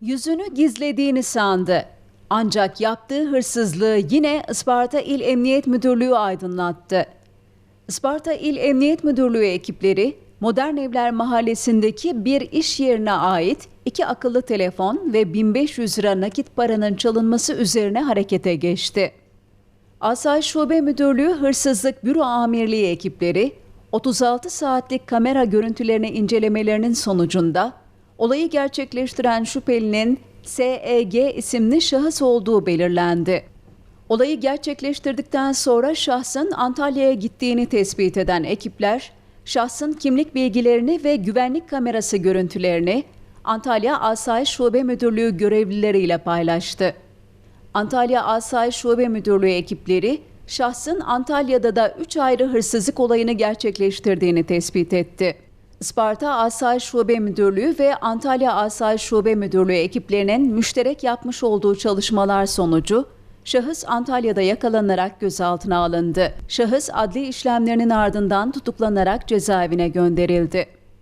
Yüzünü gizlediğini sandı. Ancak yaptığı hırsızlığı yine Isparta İl Emniyet Müdürlüğü aydınlattı. Isparta İl Emniyet Müdürlüğü ekipleri Modern Evler Mahallesi'ndeki bir iş yerine ait iki akıllı telefon ve 1500 lira nakit paranın çalınması üzerine harekete geçti. Asayiş Şube Müdürlüğü Hırsızlık Büro Amirliği ekipleri 36 saatlik kamera görüntülerini incelemelerinin sonucunda olayı gerçekleştiren şüphelinin SEG isimli şahıs olduğu belirlendi. Olayı gerçekleştirdikten sonra şahsın Antalya'ya gittiğini tespit eden ekipler, şahsın kimlik bilgilerini ve güvenlik kamerası görüntülerini Antalya Asayiş Şube Müdürlüğü görevlileriyle paylaştı. Antalya Asayiş Şube Müdürlüğü ekipleri şahsın Antalya'da da 3 ayrı hırsızlık olayını gerçekleştirdiğini tespit etti. Isparta Asayiş Şube Müdürlüğü ve Antalya Asayiş Şube Müdürlüğü ekiplerinin müşterek yapmış olduğu çalışmalar sonucu şahıs Antalya'da yakalanarak gözaltına alındı. Şahıs adli işlemlerinin ardından tutuklanarak cezaevine gönderildi.